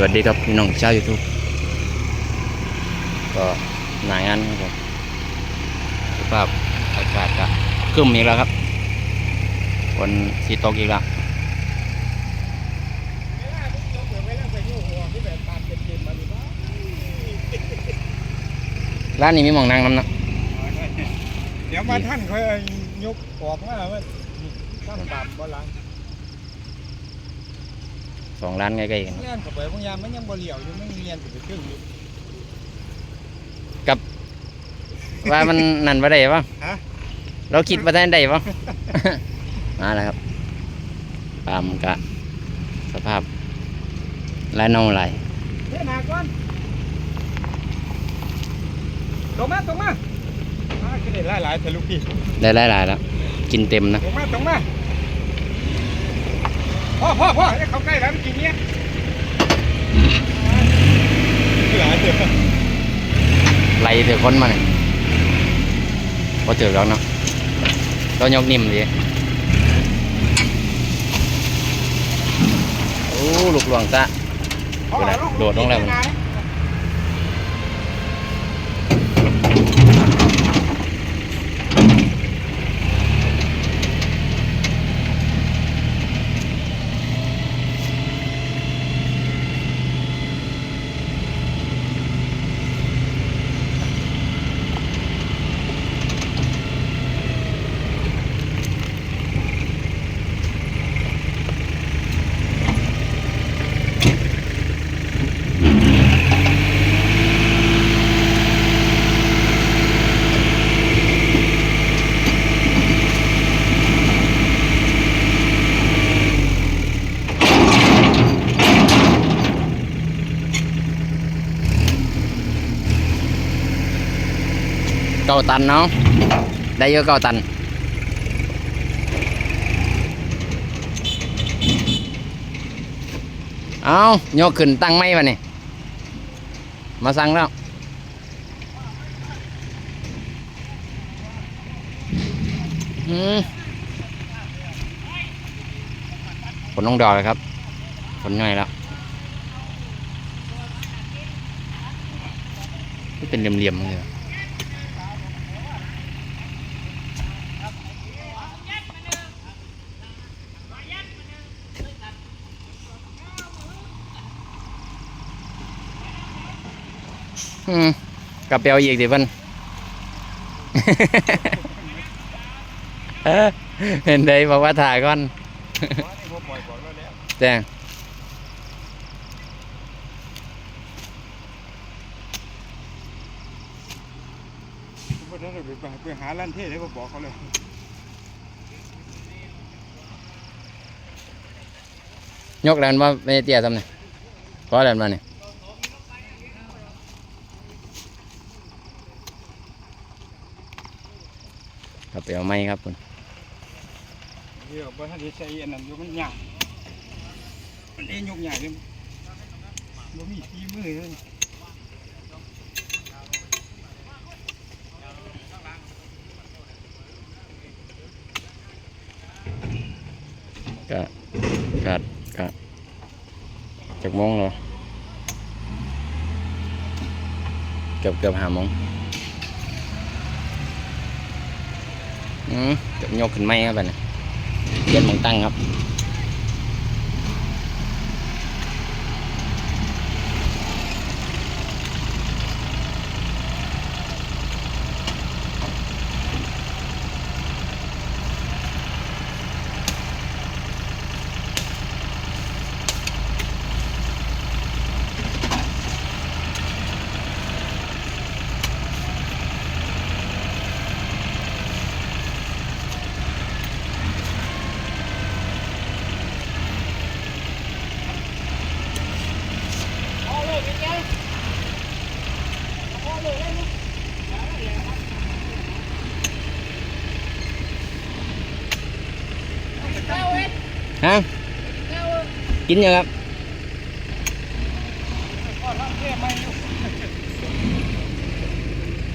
สวัสดีครับพี่น้องชาวยูทูบก็หนางานครับสภาพอากาศก็ครึ้มอีกแล้วครับฝนสีตกอีกแล้วร้านนี้มีหมองนั่งน้ำนะเดี๋ยวมาท่านค่อยยกออกมาว่าท่านบาปบ่หลัง สองร้านใกล้ๆกันเลียนเข้าไปบางยามมันยังบ่เหลียวอยู่มันเลียนไปครึ่งอยู่ว่ามันนั่นว่าได้ปะฮะเราคิดว่าได้ได้ปะมาแล้วครับตามกะ สภาพไรน้องไรเดี๋ยวมาก่อนตรงมาตรงมาอ่าคือได้หลายๆแต่ลูกพี่ได้หลายๆแล้ว กินเต็มนะ ตรงมาตรงมา พ่อพ่อพ่อให้เขาใกล้แล้วมันกินเนี้ยหลายเดือไล่ถือคนมาเนี่ยพอถือแล้วเนาะก็ยกนิ่มดีโอ้ลูกหลวงซะโดดลงแล้ว เก้าตันเนาะได้เยอะเก้าตันเอาโยกขึ้นตั้งไม่มาเนี่ยมาสั่งแล้วอืมผลน้องดอกเลยครับผลง่ายแล้วเป็นเหลี่ยมๆเลย อืมกระเปียวอีกดิเพิ่นเออเห็นได้บอกว่าถ่ายก่อนผมปล่อยก่อนแล้วแล้วแจ้งผมบ่ได้ไปไปหาร้านเท่เลยผมบอกเขาเลยยกแลนว่าไม่เตี้ยทำไงก็แลนมาเนี่ย กระเปียวไม้ครับคุณเดี๋ยวบ่ทันได้ใช้อันนั้นอยู่มันยากมันเองยกใหญ่เลยบ่มีฝีมือเลยก็กัดกะจากโมงเหรอเกือบเกือบห้าโมง อืมเกือบยกขึ้นไม่ครับบัดนี้เย็นมองตั้งครับ ฮะกินยังครับ